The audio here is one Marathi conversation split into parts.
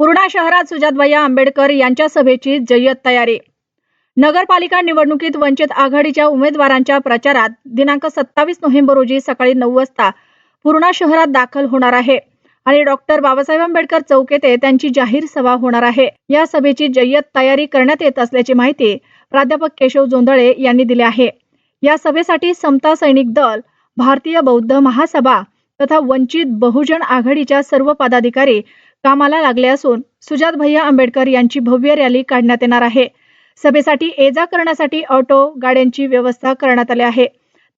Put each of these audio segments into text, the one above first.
पूर्णा शहरात सुजातभैया आंबेडकर यांच्या सभेची जय्यत तयारी. नगरपालिका निवडणुकीत वंचित आघाडीच्या उमेदवारांच्या प्रचारात दिनांक सत्तावीस नोव्हेंबर रोजी सकाळी नऊ वाजता पूर्णा शहरात दाखल होणार आहे आणि डॉक्टर बाबासाहेब आंबेडकर चौक येथे त्यांची जाहीर सभा होणार आहे. या सभेची जय्यत तयारी करण्यात येत असल्याची माहिती प्राध्यापक केशव जोंधळे यांनी दिली आहे. या सभेसाठी समता सैनिक दल भारतीय बौद्ध महासभा तथा वंचित बहुजन आघाडीच्या सर्व पदाधिकारी कामाला लागले असून सुजात भैया आंबेडकर यांची भव्य रॅली काढण्यात येणार आहे. सभेसाठी ये जा करण्यासाठी ऑटो गाड्यांची व्यवस्था करण्यात आली आहे.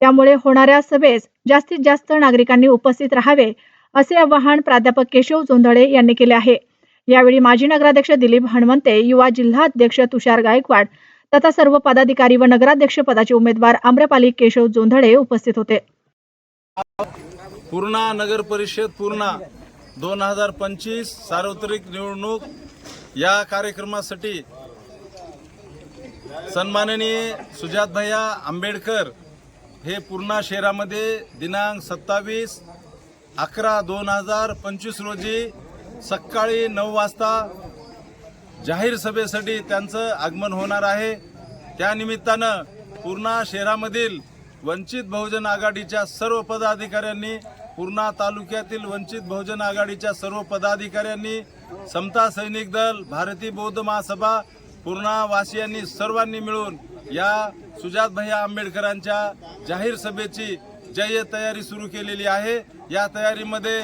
त्यामुळे होणाऱ्या सभेस जास्तीत जास्त नागरिकांनी उपस्थित राहावे असे आवाहन प्राध्यापक केशव जोंधळे यांनी केले आहे. यावेळी माजी नगराध्यक्ष दिलीप हणवंते युवा जिल्हा अध्यक्ष तुषार गायकवाड तथा सर्व पदाधिकारी व नगराध्यक्ष पदाचे उमेदवार आम्रपाली केशव जोंधळे उपस्थित होते. पूर्णा नगर परिषद पूर्णा. दोन हजार पंचवीस सार्वत्रिक निवडणूक या कार्यक्रमासाठी सन्माननीय सुजातभैया आंबेडकर हे पूर्णा शहरामध्ये दिनांक सत्तावीस अकरा दोन हजार पंचवीस रोजी सकाळी नऊ वाजता जाहीर सभेसाठी त्यांचं आगमन होणार आहे. त्यानिमित्तानं पूर्णा शहरामधील वंचित बहुजन आघाडीच्या सर्व पदाधिकाऱ्यांनी पूर्णा तालुक्यातील वंचित बहुजन आघाडीच्या सर्व पदाधिकाऱ्यांनी समता सैनिक दल भारतीय बौद्ध महासभा पूर्णा वासियांनी सर्वांनी मिळून या सुजात भैया आंबेडकरांच्या जाहीर सभेची जय तयारी सुरू केलेली आहे. या तयारीमध्ये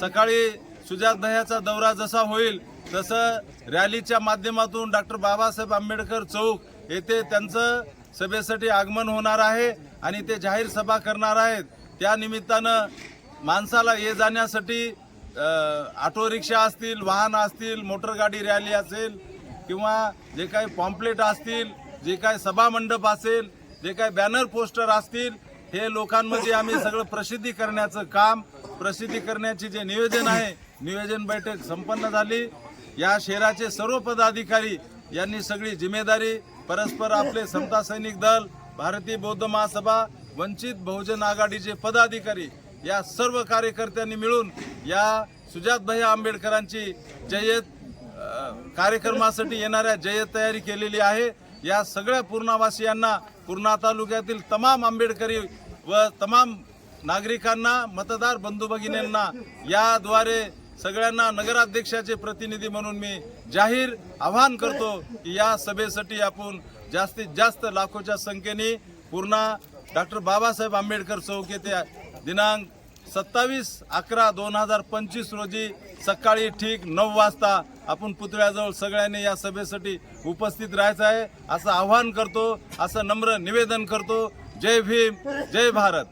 सकाळी सुजात भैयाचा दौरा जसा होईल तसं रॅलीच्या माध्यमातून डॉक्टर बाबासाहेब आंबेडकर चौक येथे त्यांचं सभेसाठी आगमन होणार आहे आणि ते जाहीर सभा करणार आहेत. त्या निमित्तानं माणसाला ये जाण्यासाठी ऑटो रिक्षा असतील वाहन असतील मोटरगाडी रॅली असेल किंवा जे काही पॉम्पलेट असतील जे काही सभामंडप असेल जे काही बॅनर पोस्टर असतील हे लोकांमध्ये आम्ही सगळं प्रसिद्धी करण्याचं काम प्रसिद्धी करण्याचे जे नियोजन आहे नियोजन बैठक संपन्न झाली. या शहराचे सर्व पदाधिकारी यांनी सगळी जिम्मेदारी परस्पर आपले समता सैनिक दल भारतीय बौद्ध महासभा वंचित बहुजन आघाडीचे पदाधिकारी या सर्व कार्यकर्त्यांनी मिळून या सुजातभाई आंबेडकरांची जय्यत कार्यक्रमासाठी येणाऱ्या जय्यत तयारी केलेली आहे. या सगळ्या पूर्णावासियांना पूर्णा तालुक्यातील तमाम आंबेडकरी व तमाम नागरिकांना मतदार बंधू भगिनींना याद्वारे सगळ्यांना नगराध्यक्षाचे प्रतिनिधी म्हणून मी जाहीर आवाहन करतो की या सभेसाठी आपण जास्तीत जास्त लाखोच्या संख्येने पूर्णा डॉक्टर बाबासाहेब आंबेडकर चौक येथे दिनांक सत्तावीस अकरा दोन हजार पंचवीस रोजी सकाळी ठीक नऊ वाजता आपण पुतळ्याजवळ सगळ्यांनी या सभेसाठी उपस्थित राहायचं आहे. असं आवाहन करतो असं नम्र निवेदन करतो. जय भीम जय भारत.